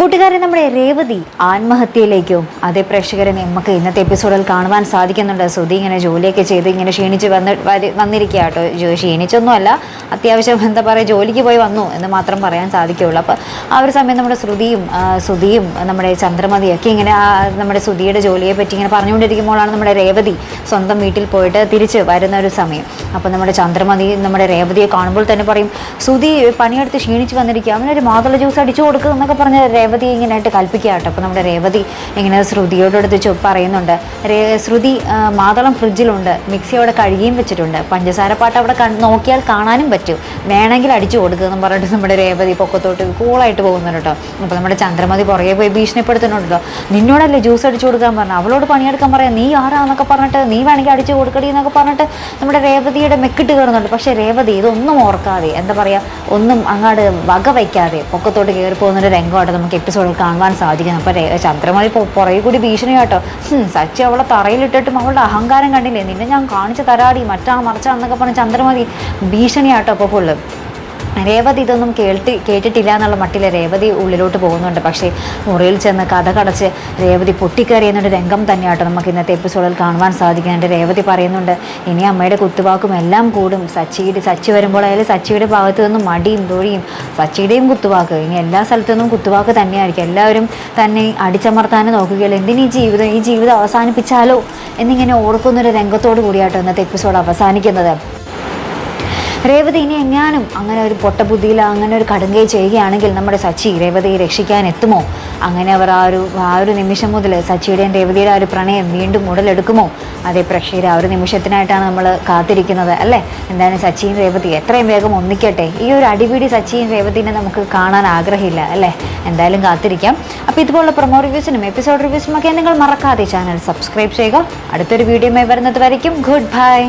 കൂട്ടുകാരെ നമ്മുടെ രേവതി ആത്മഹത്യയിലേക്കും അതേ പ്രേക്ഷകരെ നമുക്ക് ഇന്നത്തെ എപ്പിസോഡിൽ കാണുവാൻ സാധിക്കുന്നുണ്ട്. സുധി ഇങ്ങനെ ജോലിയൊക്കെ ചെയ്ത് ഇങ്ങനെ ക്ഷീണിച്ച് വന്ന് വന്നിരിക്കുക കേട്ടോ. ക്ഷീണിച്ചൊന്നുമല്ല. അത്യാവശ്യം എന്താ പറയുക ജോലിക്ക് പോയി വന്നു എന്ന് മാത്രം പറയാൻ സാധിക്കുകയുള്ളൂ. അപ്പോൾ ആ ഒരു സമയം നമ്മുടെ ശ്രുതിയും സുധിയും നമ്മുടെ ചന്ദ്രമതിയൊക്കെ ഇങ്ങനെ നമ്മുടെ സുധിയുടെ ജോലിയെ പറ്റി ഇങ്ങനെ പറഞ്ഞുകൊണ്ടിരിക്കുമ്പോഴാണ് നമ്മുടെ രേവതി സ്വന്തം വീട്ടിൽ പോയിട്ട് തിരിച്ച് വരുന്ന ഒരു സമയം. അപ്പോൾ നമ്മുടെ ചന്ദ്രമതി നമ്മുടെ രേവതിയെ കാണുമ്പോൾ തന്നെ പറയും സുധി പണിയെടുത്ത് ക്ഷീണിച്ച് വന്നിരിക്കുക അവനൊരു മാതള ജ്യൂസ് അടിച്ചു കൊടുക്കുക എന്നൊക്കെ പറഞ്ഞ് രേവതി ഇങ്ങനെയായിട്ട് കൽപ്പിക്കുക കേട്ടോ. അപ്പോൾ നമ്മുടെ രേവതി ഇങ്ങനെ ശ്രുതിയോടടുത്ത് ചോ പറയുന്നുണ്ട്. രേ ശ്രുതി മാതളം ഫ്രിഡ്ജിലുണ്ട്. മിക്സി അവിടെ കഴുകിയും വെച്ചിട്ടുണ്ട്. പഞ്ചസാര പാട്ട് അവിടെ നോക്കിയാൽ കാണാനും പറ്റും. വേണമെങ്കിൽ അടിച്ചു കൊടുക്കുക എന്ന് പറഞ്ഞിട്ട് നമ്മുടെ രേവതി പൊക്കത്തോട്ട് കൂളായിട്ട് പോകുന്നുണ്ട് കേട്ടോ. അപ്പോൾ നമ്മുടെ ചന്ദ്രമതി പുറകെ പോയി ഭീഷണിപ്പെടുത്തുന്നുണ്ടല്ലോ. നിന്നോടല്ലേ ജ്യൂസ് അടിച്ചു കൊടുക്കാൻ പറഞ്ഞു അവളോട് പണിയെടുക്കാൻ പറയാം. നീ ആരാന്നൊക്കെ പറഞ്ഞിട്ട് നീ വേണമെങ്കിൽ അടിച്ചു കൊടുക്കടി എന്നൊക്കെ പറഞ്ഞിട്ട് നമ്മുടെ രേവതിയുടെ മെക്കിട്ട് കയറുന്നുണ്ട്. പക്ഷേ രേവതി ഇതൊന്നും ഓർക്കാതെ എന്താ പറയുക ഒന്നും അങ്ങാട് വക വയ്ക്കാതെ പൊക്കത്തോട്ട് കയറി പോകുന്നൊരു രംഗമായിട്ട് നമുക്ക് എപ്പിസോഡിൽ കാണുവാൻ സാധിക്കും അപ്പോൾ ചന്ദ്രമതി പുറകെ കൂടി ഭീഷണി കേട്ടോ സച്ചി അവളെ തറയിലിട്ടിട്ടും അവളുടെ അഹങ്കാരം കണ്ടില്ലേ? നിന്നെ ഞാൻ കാണിച്ച് തരാടി മറ്റാ മറിച്ചാന്നൊക്കെ പറഞ്ഞ് ചന്ദ്രമതി ഭീഷണിയാട്ടോ അപ്പോൾ ഫുള്ള് രേവതി ഇതൊന്നും കേൾട്ട് കേട്ടിട്ടില്ല എന്നുള്ള മട്ടിൽ രേവതി ഉള്ളിലോട്ട് പോകുന്നുണ്ട്. പക്ഷേ മുറിയിൽ ചെന്ന് കഥ കടച്ച് രേവതി പൊട്ടിക്കറിയുന്നൊരു രംഗം തന്നെയാട്ടോ നമുക്ക് ഇന്നത്തെ എപ്പിസോഡിൽ കാണുവാൻ സാധിക്കുന്നുണ്ട്. രേവതി പറയുന്നുണ്ട് ഇനി അമ്മയുടെ കുത്തുവാക്കും എല്ലാം കൂടും. സച്ചിയുടെ സച്ചി വരുമ്പോഴായാലും സച്ചിയുടെ ഭാഗത്തു നിന്നും മടിയും തൊഴിയും. സച്ചിയുടെയും കുത്തുവാക്ക്. ഇനി എല്ലാ സ്ഥലത്തു നിന്നും കുത്തുവാക്ക് തന്നെയായിരിക്കും. എല്ലാവരും തന്നെ അടിച്ചമർത്താനും നോക്കുകയുള്ളൂ എന്തിനീ ജീവിതം? ഈ ജീവിതം അവസാനിപ്പിച്ചാലോ? എന്നിങ്ങനെ ഓർക്കുന്നൊരു രംഗത്തോട് കൂടിയാട്ടോ ഇന്നത്തെ എപ്പിസോഡ് അവസാനിക്കുന്നത്. രേവതി ഇനി എങ്ങാനും അങ്ങനെ ഒരു പൊട്ടബുദ്ധിയിൽ അങ്ങനെ ഒരു കടുങ്കൈ ചെയ്യുകയാണെങ്കിൽ നമ്മുടെ സച്ചി രേവതിയെ രക്ഷിക്കാൻ എത്തുമോ? അങ്ങനെ അവർ ആ ഒരു ആ ഒരു നിമിഷം മുതൽ സച്ചിയുടെയും രേവതിയുടെ ആ ഒരു പ്രണയം വീണ്ടും ഉടലെടുക്കുമോ? അതേ പ്രക്ഷീര ആ ഒരു നിമിഷത്തിനായിട്ടാണ് നമ്മൾ കാത്തിരിക്കുന്നത് അല്ലേ? എന്തായാലും സച്ചിയും രേവതി എത്രയും വേഗം ഒന്നിക്കട്ടെ. ഈ ഒരു അടിപിടി സച്ചിയും രേവതിനെ നമുക്ക് കാണാൻ ആഗ്രഹമില്ല അല്ലേ? എന്തായാലും കാത്തിരിക്കാം. അപ്പോൾ ഇതുപോലുള്ള പ്രൊമോ റിവ്യൂസിനും എപ്പിസോഡ് റിവ്യൂസിനും ഒക്കെ നിങ്ങൾ മറക്കാതെ ചാനൽ സബ്സ്ക്രൈബ് ചെയ്യുക. അടുത്തൊരു വീഡിയോയുമായി വരുന്നത് വരയ്ക്കും. Good bye